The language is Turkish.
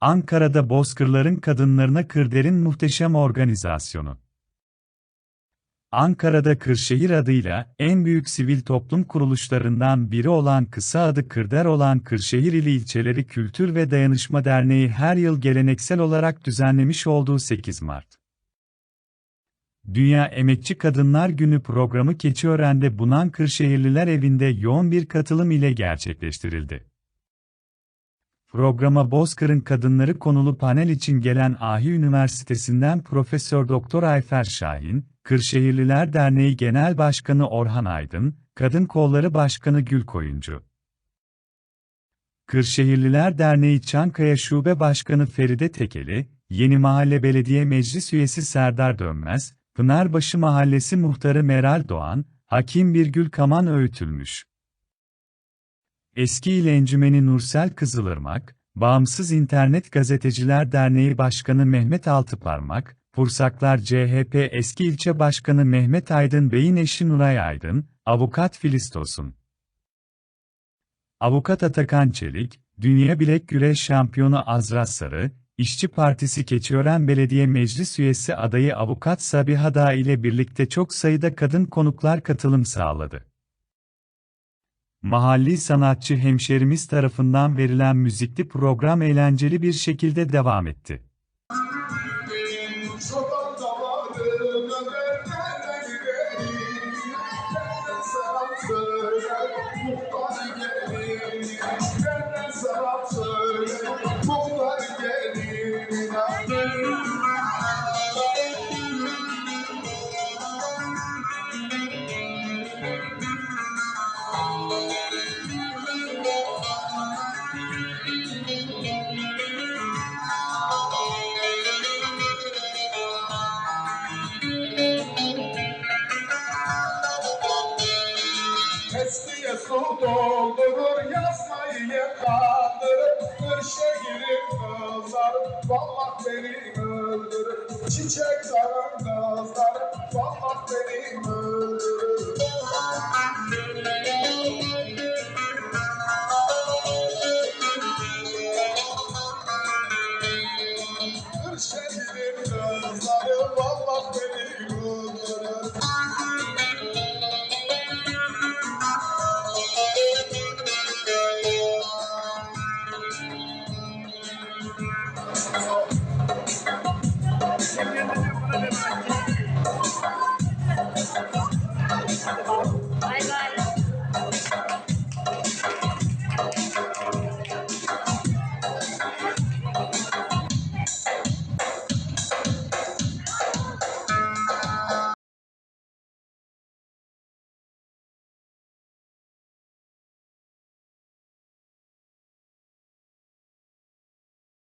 Ankara'da Bozkırların kadınlarına Kırder'in muhteşem organizasyonu. Ankara'da Kırşehir adıyla en büyük sivil toplum kuruluşlarından biri olan kısa adı Kırder olan Kırşehir İl İlçeleri Kültür ve Dayanışma Derneği her yıl geleneksel olarak düzenlemiş olduğu 8 Mart. Dünya Emekçi Kadınlar Günü programı Keçiören'de Bunan Kırşehirliler evinde yoğun bir katılım ile gerçekleştirildi. Programa Bozkır'ın kadınları konulu panel için gelen Ahi Üniversitesi'nden Profesör Doktor Ayfer Şahin, Kırşehirliler Derneği Genel Başkanı Orhan Aydın, Kadın Kolları Başkanı Gül Koyuncu. Kırşehirliler Derneği Çankaya Şube Başkanı Feride Tekeli, Yeni Mahalle Belediye Meclis Üyesi Serdar Dönmez, Pınarbaşı Mahallesi Muhtarı Meral Doğan, Hakim Birgül Kaman öğütülmüş. Eski İl Encümeni Nursel Kızılırmak, Bağımsız İnternet Gazeteciler Derneği Başkanı Mehmet Altıparmak, Pursaklar CHP eski ilçe başkanı Mehmet Aydın Bey'in eşi Nuray Aydın, avukat Filistos'un. Avukat Atakan Çelik, Dünya Bilek Güreş Şampiyonu Azra Sarı, İşçi Partisi Keçiören Belediye Meclis Üyesi adayı avukat Sabiha Dağ ile birlikte çok sayıda kadın konuklar katılım sağladı. Mahalli sanatçı hemşerimiz tarafından verilen müzikli program eğlenceli bir şekilde devam etti. Sokakta varım Doldurur, yazmayı kandırır Kırşehir'in kızları, vallah beni öldürür. Çiçek sarın kızları, vallah beni öldürür. Kırşehir'in kızları, vallah beni öldürür